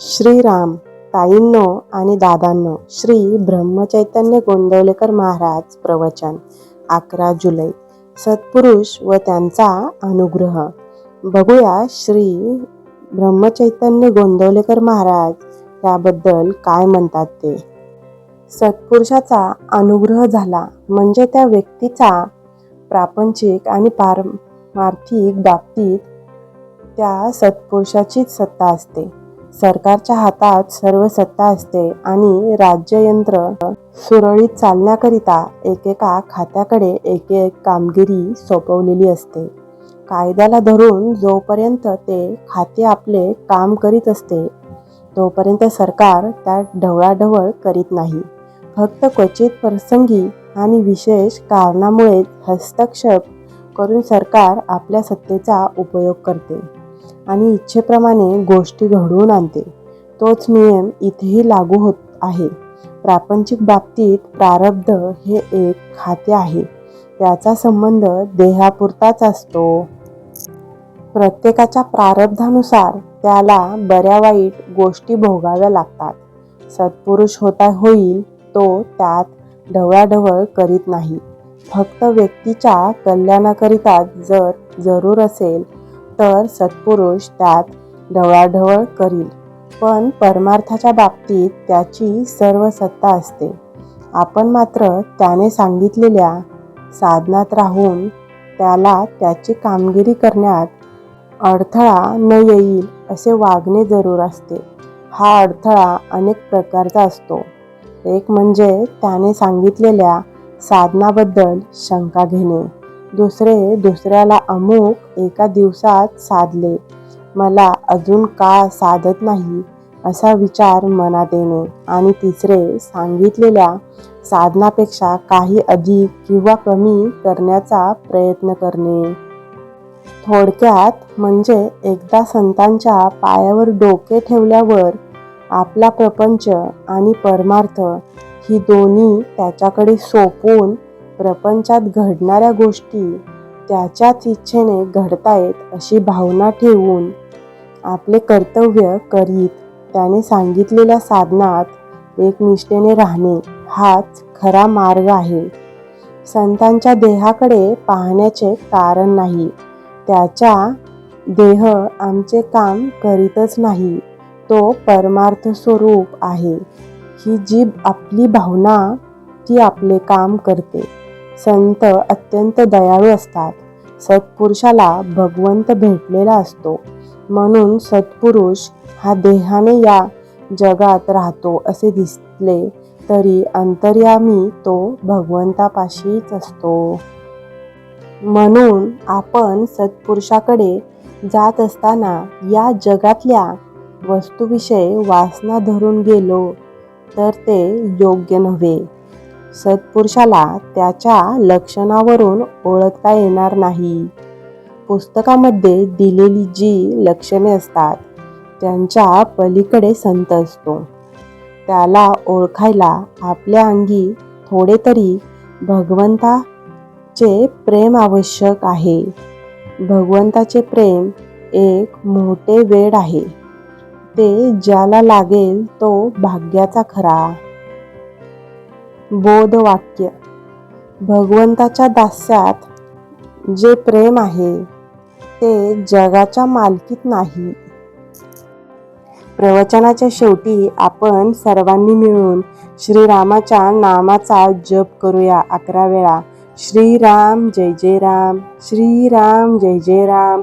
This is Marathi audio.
श्रीराम ताईंनो आणि दादांनो श्री ब्रह्मचैतन्य गोंदवलेकर महाराज प्रवचन अकरा जुलै. सत्पुरुष व त्यांचा अनुग्रह. बघूया श्री ब्रह्मचैतन्य गोंदवलेकर महाराज त्याबद्दल काय म्हणतात ते. सत्पुरुषाचा अनुग्रह झाला म्हणजे त्या व्यक्तीचा प्रापंचिक आणि पारमार्थिक बाबतीत त्या सत्पुरुषाचीच सत्ता असते. सरकारच्या हातात सर्व सत्ता असते आणि राज्ययंत्र सुरळीत चालण्याकरिता एकेका खात्याकडे एक एक कामगिरी सोपवलेली असते. कायद्याला धरून जोपर्यंत ते खाते आपले काम करीत असते तोपर्यंत सरकार त्यात ढवळाढवळ करीत नाही. फक्त क्वचित प्रसंगी आणि विशेष कारणामुळे हस्तक्षेप करून सरकार आपल्या सत्तेचा उपयोग करते. आणि इच्छेप्रमाणे गोष्टी घडवून आणते. तोच नियम इथेही लागू होत आहे. प्रापंचिक बाबतीत प्रारब्ध हे एक खाते आहे. त्याचा संबंध देहापुरताच असतो. प्रत्येकाच्या प्रारब्धानुसार त्याला बऱ्या वाईट गोष्टी भोगाव्या लागतात. सत्पुरुष होता होईल तो त्यात ढवळाढवळ करीत नाही. फक्त व्यक्तीच्या कल्याणाकरिता जर जरूर असेल तर सत्पुरुष त्यात ढवळाढवळ करील. पण परमार्थाच्या बाबतीत त्याची सर्व सत्ता असते. आपण मात्र त्याने सांगितलेल्या साधनात राहून त्याला त्याची कामगिरी करण्यात अडथळा न येईल असे वागणे जरूर असते. हा अडथळा अनेक प्रकारचा असतो. एक म्हणजे त्याने सांगितलेल्या साधनाबद्दल शंका घेणे. दुसरे दुसऱ्याला अमुक एका दिवसात साधले. मला अजून का साधत नाही? असा विचार मनात येणे. आणि तिसरे सांगितलेल्या साधनापेक्षा काही अधिक किंवा कमी करण्याचा प्रयत्न करणे. थोडक्यात म्हणजे एकदा संतांच्या पायावर डोके ठेवल्यावर आपला प्रपंच आणि परमार्थ ही दोन्ही त्याच्याकडे सोपवून प्रपंचात घडणाऱ्या गोष्टी त्याच्याच इच्छेने घडतायत अशी भावना ठेवून आपले कर्तव्य करीत त्याने सांगितलेल्या साधनात एकनिष्ठेने राहणे हाच खरा मार्ग आहे. संतांच्या देहाकडे पाहण्याचे कारण नाही. त्याच्या देह आमचे काम करीतच नाही. तो परमार्थ स्वरूप आहे. ही जी आपली भावना ती आपले काम करते. संत अत्यंत दयाळू असतात. सत्पुरुषाला भगवंत भेटलेला असतो. म्हणून सत्पुरुष हा देहाने या जगात राहतो असे दिसले तरी अंतर्यामी तो भगवंतापाशीच असतो. म्हणून आपण सत्पुरुषाकडे जात असताना या जगातल्या वस्तूविषयी वासना धरून गेलो तर ते योग्य नव्हे. सत्पुरुषाला त्याच्या लक्षणावरून ओळखता येणार नाही. पुस्तकामध्ये दिलेली जी लक्षणे असतात त्यांच्या पलीकडे संत असतो. त्याला ओळखायला आपल्या अंगी थोडे तरी भगवंताचे प्रेम आवश्यक आहे. भगवंताचे प्रेम एक मोठे वेड आहे. ते ज्याला लागेल तो भाग्याचा खरा. बोधवाक्य. भगवंताच्या दास्यात जे प्रेम आहे ते जगाच्या मालकीत नाही. प्रवचनाच्या शेवटी आपण सर्वांनी मिळून श्रीरामाच्या नामाचा जप करूया अकरा वेळा. श्रीराम जय जय राम श्रीराम जय जय राम.